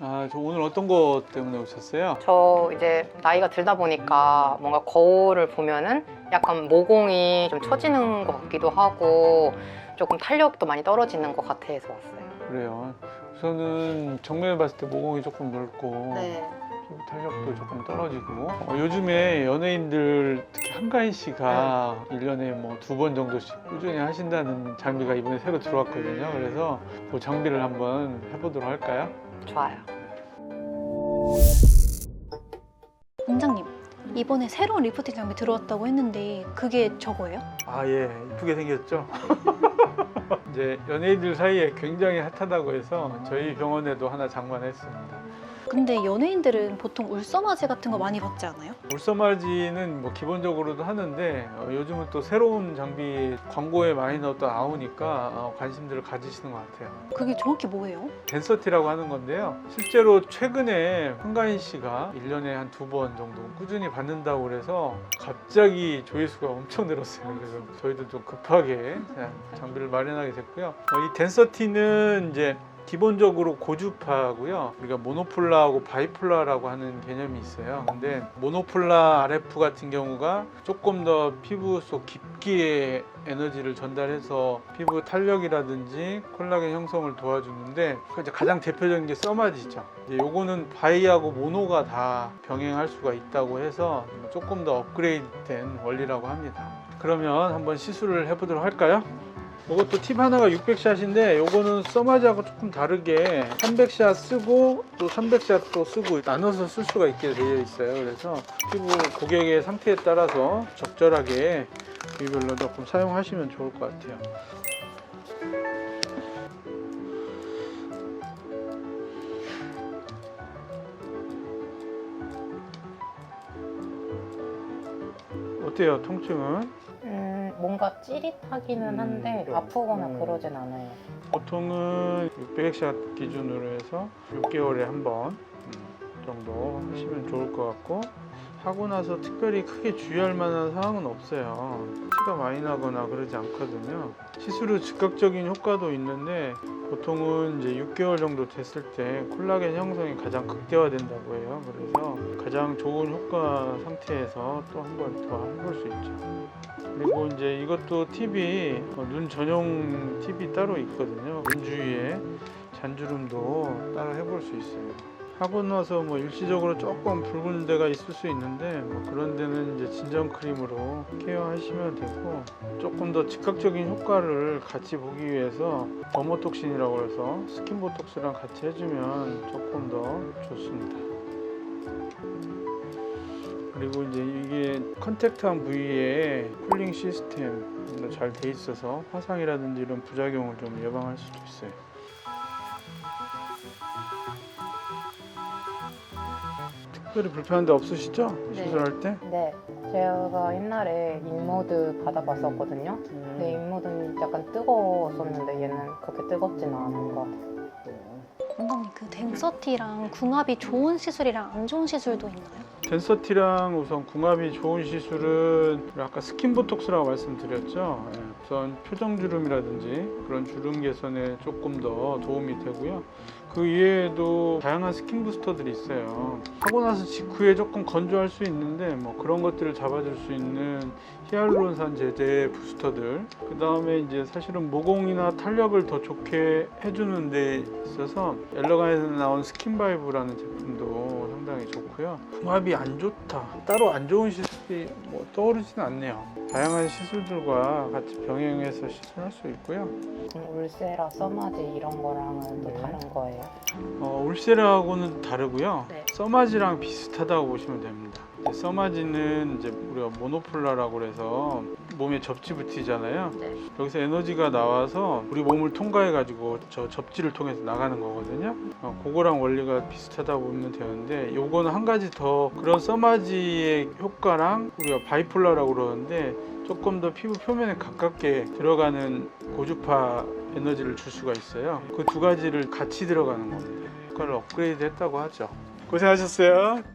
아, 저 오늘 어떤 거 때문에 오셨어요? 저 이제 나이가 들다 보니까 뭔가 거울을 보면은 약간 모공이 좀 처지는 것 같기도 하고 조금 탄력도 많이 떨어지는 것 같아서 왔어요. 그래요. 우선은 정면에 봤을 때 모공이 조금 넓고 네. 탄력도 조금 떨어지고 어, 요즘에 연예인들 특히 한가인 씨가 일 1년에 뭐 두 번 정도씩 꾸준히 하신다는 장비가 이번에 새로 들어왔거든요. 그래서 그 장비를 한번 해보도록 할까요? 좋아요. 원장님 이번에 새로운 리프팅 장비 들어왔다고 했는데 그게 저거예요? 아, 예. 이쁘게 생겼죠? 이제 연예인들 사이에 굉장히 핫하다고 해서 저희 병원에도 하나 장만했습니다. 근데 연예인들은 보통 울서마제 같은 거 많이 받지 않아요? 울서마지는 뭐 기본적으로도 하는데 어, 요즘은 또 새로운 장비 광고에 많이 넣었다 나오니까 어, 관심들을 가지시는 것 같아요. 그게 정확히 뭐예요? 덴서티라고 하는 건데요. 실제로 최근에 한가인 씨가 1년에 한 두 번 정도 꾸준히 받는다고 그래서 갑자기 조회수가 엄청 늘었어요. 그래서 저희도 좀 급하게 장비를 마련하게 됐고요. 어, 이 덴서티는 이제 기본적으로 고주파고요. 우리가 모노폴라하고 바이폴라라고 하는 개념이 있어요. 근데 모노폴라 RF 같은 경우가 조금 더 피부 속 깊게 에너지를 전달해서 피부 탄력이라든지 콜라겐 형성을 도와주는데 가장 대표적인 게 써마지죠. 요거는 바이하고 모노가 다 병행할 수가 있다고 해서 조금 더 업그레이드된 원리라고 합니다. 그러면 한번 시술을 해보도록 할까요? 이것도 팁 하나가 600샷인데 요거는 써마지하고 조금 다르게 300샷 쓰고 또 300샷 또 쓰고 나눠서 쓸 수가 있게 되어 있어요. 그래서 피부 고객의 상태에 따라서 적절하게 부위별로 조금 사용하시면 좋을 것 같아요. 어때요, 통증은? 음, 뭔가 찌릿하기는 음, 한데 좀. 아프거나 음. 그러진 않아요. 보통은 600샷 기준으로 해서 6개월에 한 번 정도 하시면 좋을 것 같고 하고 나서 특별히 크게 주의할 만한 사항은 없어요. 티가 많이 나거나 그러지 않거든요. 시술 후 즉각적인 효과도 있는데 보통은 이제 6개월 정도 됐을 때 콜라겐 형성이 가장 극대화된다고 해요. 그래서 가장 좋은 효과 상태에서 또 한 번 더 해볼 수 있죠. 그리고 이제 이것도 팁이 어, 눈 전용 팁이 따로 있거든요. 눈 주위에 잔주름도 따로 해볼 수 있어요. 하고 나서 뭐 일시적으로 조금 붉은 데가 있을 수 있는데 뭐 그런 데는 이제 진정 크림으로 케어하시면 되고 조금 더 즉각적인 효과를 같이 보기 위해서 더모톡신이라고 해서 스킨 보톡스랑 같이 해주면 조금 더 좋습니다. 그리고 이제 이게 컨택트한 부위에 쿨링 시스템도 잘돼 있어서 화상이라든지 이런 부작용을 좀 예방할 수도 있어요. 특별히 불편한 데 없으시죠? 네. 시술할 때? 네. 제가 옛날에 인모드 받아봤었거든요. 근데 인모드는 약간 뜨거웠었는데 얘는 그렇게 뜨겁지는 않은 것 같아요. 원장님 그 댕서티랑 궁합이 좋은 시술이랑 안 좋은 시술도 있나요? 덴서티랑 우선 궁합이 좋은 시술은 아까 스킨 보톡스라고 말씀드렸죠. 예, 우선 표정 주름이라든지 그런 주름 개선에 조금 더 도움이 되고요. 그 이외에도 다양한 스킨 부스터들이 있어요. 하고 나서 직후에 조금 건조할 수 있는데 뭐 그런 것들을 잡아줄 수 있는 히알루론산 제제 부스터들. 그 다음에 이제 사실은 모공이나 탄력을 더 좋게 해주는 데 있어서 엘러간에서 나온 스킨바이브라는 제품도 상당히 좋고요. 궁합이 안 좋다. 따로 안 좋은 시 술이 뭐 떠오르지는 않네요. 다양한 시술들과 같이 병행해서 시술할 수 있고요. 울세라, 써마지 이런 거랑은 또 네. 다른 거예요? 어, 울세라하고는 다르고요. 네. 써마지랑 비슷하다고 보시면 됩니다. 써마지는 이제 우리가 모노폴라라고 그래서 몸에 접지 붙이잖아요. 네. 여기서 에너지가 나와서 우리 몸을 통과해 가지고 저 접지를 통해서 나가는 거거든요. 어, 그거랑 원리가 비슷하다고 보면 되는데 요거는 한 가지 더 그런 써마지의 효과 랑 우리가 바이폴라라고 그러는데 조금 더 피부 표면에 가깝게 들어가는 고주파 에너지를 줄 수가 있어요. 그 두 가지를 같이 들어가는 겁니다. 효과를 업그레이드 했다고 하죠. 고생하셨어요.